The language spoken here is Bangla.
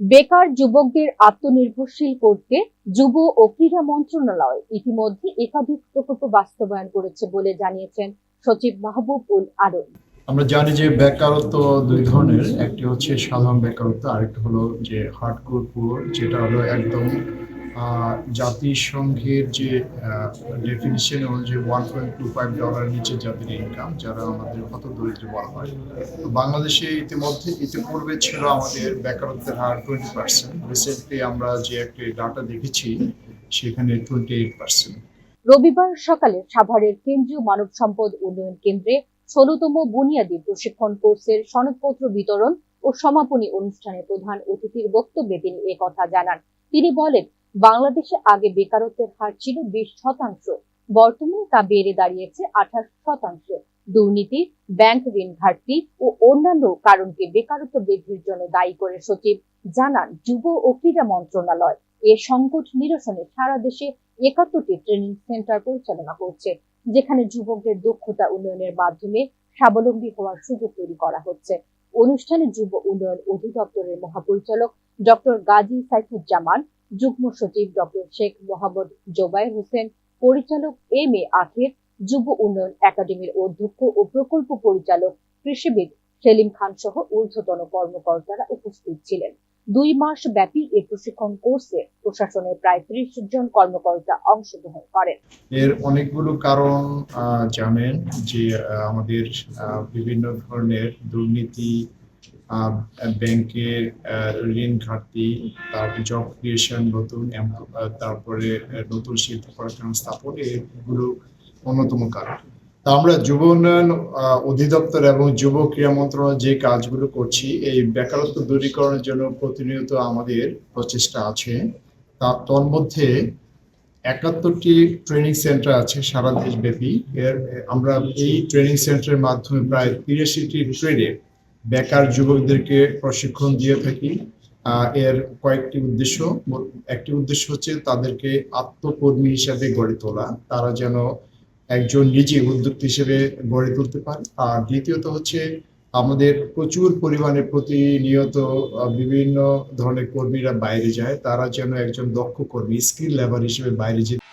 বেকার যুবকদের আত্মনির্ভরশীল করতে যুব ও ক্রীড়া মন্ত্রণালয় ইতিমধ্যে একাধিক প্রকল্প বাস্তবায়ন করেছে বলে জানিয়েছেন সচিব মাহবুব উল আলম। আমরা জানি যে বেকারত্ব দুই ধরনের, একটি হচ্ছে সাধারণ বেকারত্ব, আরেকটি হলো যে হার্ডকোর পুরো যেটা হলো একদম জাতিসংঘের যে ডেফিনিশন অনুযায়ী one point two five dollar নিচে যাদের ইনকাম যারা আমাদের হত দরিদ্র বলা হয়, তো বাংলাদেশে ইতিমধ্যে, ইতিপূর্বে ছিল আমাদের বেকারত্বের হার টোয়েন্টি পার্সেন্ট রিসেন্টলি আমরা যে একটি ডাটা দেখেছি, সেখানে টোয়েন্টি এইট পার্সেন্ট রবিবার সকালে সাভারের কেন্দ্রীয় মানব সম্পদ উন্নয়ন কেন্দ্রে ষোলতম বুনিয়াদী প্রশিক্ষণ কোর্সের সনদপত্র বিতরণ ও সমাপনী অনুষ্ঠানে প্রধান অতিথির বক্তব্যে তিনি একথা জানান। তিনি বলেন বাংলাদেশে আগে বেকারত্বের হার ছিল বিশ শতাংশ, বর্তমানে তা বেড়ে দাঁড়িয়েছে আঠাশ শতাংশে। দুর্নীতি, ব্যাংক ঋণ ঘাটতি ও অন্যান্য কারণকে বেকারত্ব বৃদ্ধির জন্য দায়ী করে সচিব জানান যুব ও ক্রীড়া মন্ত্রণালয়। এ সংকট নিরসনে সারা দেশে একাত্তরটি ট্রেনিং সেন্টার পরিচালনা করছে, যেখানে যুবকদের দক্ষতা উন্নয়নের মাধ্যমে স্বাবলম্বী হওয়ার সুযোগ তৈরি করা হচ্ছে। অনুষ্ঠানে যুব উন্নয়ন অধিদপ্তরের মহাপরিচালক ডক্টর গাজী সাইফুজ্জামান যুগ্ম সচিব ডক্টর শেখ মোহাম্মদ জোবায়ের হোসেন, পরিচালক এম. এ. আখির, যুব উন্নয়ন একাডেমির অধ্যক্ষ ও প্রকল্প পরিচালক কৃষিবিদ সেলিম খান সহ ঊর্ধ্বতন কর্মকর্তারা উপস্থিত ছিলেন। দুই মাস ব্যাপী এই প্রশিক্ষণ কোর্সে প্রশাসনের প্রায় ত্রিশ জন কর্মকর্তা অংশগ্রহণ করেন। এর অনেকগুলো কারণ জানেন যে আমাদের বিভিন্ন ধরনের দুর্নীতি ব্যাংকের ঋণ ঘাটতি, তারপর জব ক্রিয়েশন নতুন তারপরে নতুন শিল্প কারখানা স্থাপন, এগুলো অন্যতম কারণ। তা আমরা যুব উন্নয়ন অধিদপ্তর এবং যুব ক্রীড়া মন্ত্রণালয় যে কাজগুলো করছি, এই বেকারত্ব দূরীকরণের জন্য প্রতিনিয়ত আমাদের প্রচেষ্টা আছে। তা, তন্মধ্যে একাত্তরটি ট্রেনিং সেন্টার আছে সারা দেশব্যাপী। এর, আমরা এই ট্রেনিং সেন্টারের মাধ্যমে প্রায় তিরাশিটি ট্রেডে বেকার যুবকদেরকে প্রশিক্ষণ দিয়ে থাকি। এর কয়েকটি উদ্দেশ্য, একটি উদ্দেশ্য হচ্ছে তাদেরকে আত্মকর্মী হিসাবে গড়ে তোলা। তারা যেন একজন নিজে উদ্যোক্তা হিসেবে গড়ে তুলতে পারে। আর দ্বিতীয়ত হচ্ছে আমাদের প্রচুর পরিমাণে প্রতিনিয়ত বিভিন্ন ধরনের কর্মীরা বাইরে যায়। তারা যেন একজন দক্ষ কর্মী, স্কিল লেবার হিসেবে বাইরে যেতে